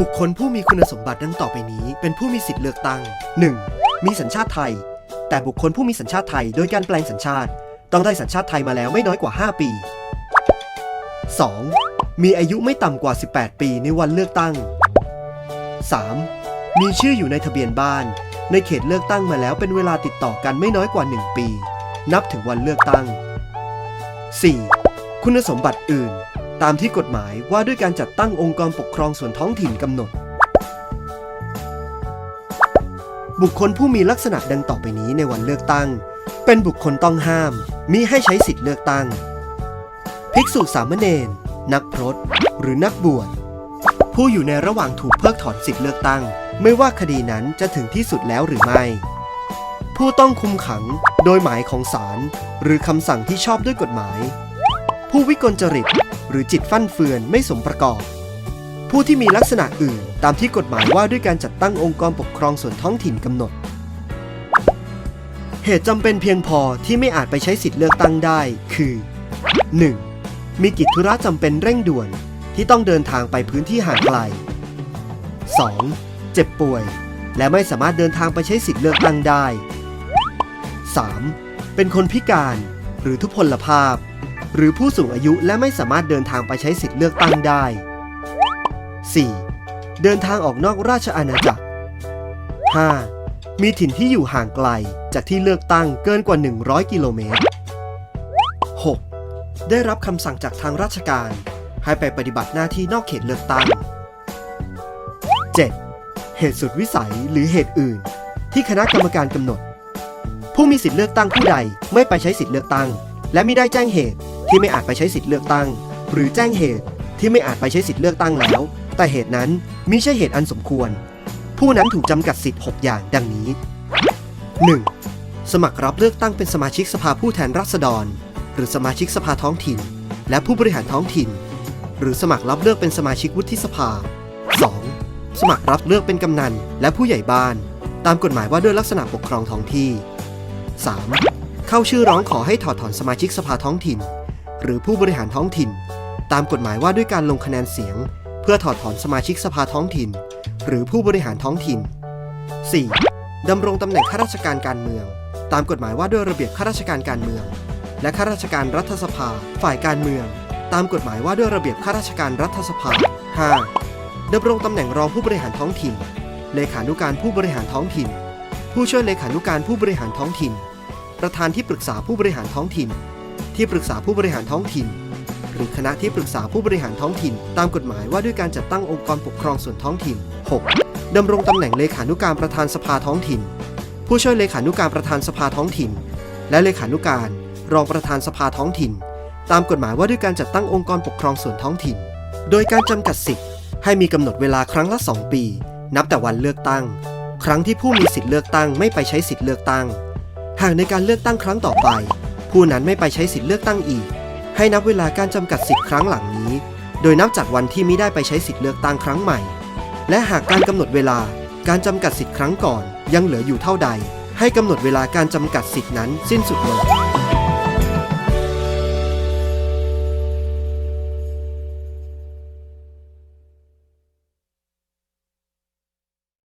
บุคคลผู้มีคุณสมบัติดังต่อไปนี้ เป็นผู้มีสิทธิ์เลือกตั้ง 1. มีสัญชาติไทย แต่บุคคลผู้มีสัญชาติไทยโดยการแปลงสัญชาติ ต้องได้สัญชาติไทยมาแล้วไม่น้อยกว่า 5 ปี 2. มีอายุไม่ต่ำกว่า 18 ปีในวันเลือกตั้ง 3. มีชื่ออยู่ในทะเบียนบ้าน ในเขตเลือกตั้งมาแล้วเป็นเวลาติดต่อกันไม่น้อยกว่า 1 ปี นับถึงวันเลือกตั้ง 4. คุณสมบัติอื่น ตามที่กฎหมายว่าด้วยการจัดตั้งองค์กรปกครองส่วนท้องถิ่นกำหนด บุคคลผู้มีลักษณะดังต่อไปนี้ในวันเลือกตั้ง เป็นบุคคลต้องห้ามมิให้ใช้สิทธิเลือกตั้ง ภิกษุสามเณรนักพรตหรือนักบวชผู้อยู่ในระหว่างถูกเพิกถอนสิทธิเลือกตั้ง ไม่ว่าคดีนั้นจะถึงที่สุดแล้วหรือไม่ ผู้ต้องคุมขังโดยหมายของศาลหรือคำสั่งที่ชอบด้วยกฎหมาย ผู้วิกลจริต หรือจิตฟั่นเฟือนไม่สมประกอบ ผู้ที่มีลักษณะอื่นตามที่กฎหมายว่าด้วยการจัดตั้งองค์กรปกครองส่วนท้องถิ่นกำหนด เหตุจำเป็นเพียงพอที่ไม่อาจไปใช้สิทธิเลือกตั้งได้คือ 1. มีกิจธุระจำเป็นเร่งด่วนที่ต้องเดินทางไปพื้นที่ห่างไกล 2. เจ็บป่วย และไม่สามารถเดินทางไปใช้สิทธิเลือกตั้งได้ 3. เป็นคนพิการหรือทุพพลภาพ หรือผู้สูงอายุและไม่สามารถเดินทางไปใช้สิทธิเลือกตั้งได้ 4. เดินทางออกนอกราชอาณาจักร 5. มีถิ่นที่อยู่ห่างไกลจากที่เลือกตั้งเกินกว่า 100 กิโลเมตร 6. ได้รับคำสั่งจากทางราชการ ให้ไปปฏิบัติหน้าที่นอกเขตเลือกตั้ง 7. เหตุสุดวิสัยหรือเหตุอื่น ที่คณะกรรมการกำหนด ผู้มีสิทธิเลือกตั้งผู้ใดไม่ไปใช้สิทธิเลือกตั้ง และไม่ได้แจ้งเหตุ ที่ไม่อาจไปใช้สิทธิเลือกตั้ง หรือแจ้งเหตุที่ไม่อาจไปใช้สิทธิเลือกตั้งแล้ว แต่เหตุนั้นมิใช่เหตุอันสมควร ผู้นั้นถูกจำกัดสิทธิ์ 6 อย่างดังนี้ 1. สมัครรับเลือกตั้งเป็นสมาชิกสภาผู้แทนราษฎร หรือสมาชิกสภาท้องถิ่น และผู้บริหารท้องถิ่น หรือสมัครรับเลือกเป็นสมาชิกวุฒิสภา 2. สมัครรับเลือกเป็นกำนันและผู้ใหญ่บ้าน ตามกฎหมายว่าด้วยลักษณะปกครองท้องที่ 3. เข้าชื่อร้องขอให้ถอดถอนสมาชิกสภาท้องถิ่น หรือผู้บริหารท้องถิ่น ตามกฎหมายว่าด้วยการลงคะแนนเสียง เพื่อถอดถอนสมาชิกสภาท้องถิ่น หรือผู้บริหารท้องถิ่น 4. ดำรงตำแหน่งข้าราชการการเมือง ตามกฎหมายว่าด้วยระเบียบข้าราชการการเมือง และข้าราชการรัฐสภา ฝ่ายการเมือง ตามกฎหมายว่าด้วยระเบียบข้าราชการรัฐสภา 5. ดำรงตำแหน่งรองผู้บริหารท้องถิ่น เลขานุการผู้บริหารท้องถิ่น ผู้ช่วยเลขานุการผู้บริหารท้องถิ่น ประธานที่ปรึกษาผู้บริหารท้องถิ่น ที่ปรึกษาผู้บริหารท้องถิ่น หรือคณะที่ปรึกษาผู้บริหารท้องถิ่น ตามกฎหมายว่าด้วยการจัดตั้งองค์กรปกครองส่วนท้องถิ่น 6. ดำรงตำแหน่งเลขานุการประธานสภาท้องถิ่น ผู้ช่วยเลขานุการประธานสภาท้องถิ่น และเลขานุการ รองประธานสภาท้องถิ่น ตามกฎหมายว่าด้วยการจัดตั้งองค์กรปกครองส่วนท้องถิ่น โดยการจำกัดสิทธิ์ให้มีกำหนดเวลาครั้งละ 2 ปี นับแต่วันเลือกตั้ง ครั้งที่ผู้มีสิทธิ์เลือกตั้งไม่ไปใช้สิทธิ์เลือกตั้ง หากในการเลือกตั้งครั้งต่อไป ผู้นั้นไม่ไปใช้สิทธิ์เลือกตั้งอีก ให้นับเวลาการจำกัดสิทธิ์ครั้งหลังนี้ โดยนับจากวันที่ไม่ได้ไปใช้สิทธิ์เลือกตั้งครั้งใหม่ และหากการกำหนดเวลาการจำกัดสิทธิ์ครั้งก่อน ยังเหลืออยู่เท่าใด ให้กำหนดเวลาการจำกัดสิทธิ์นั้นสิ้นสุดลง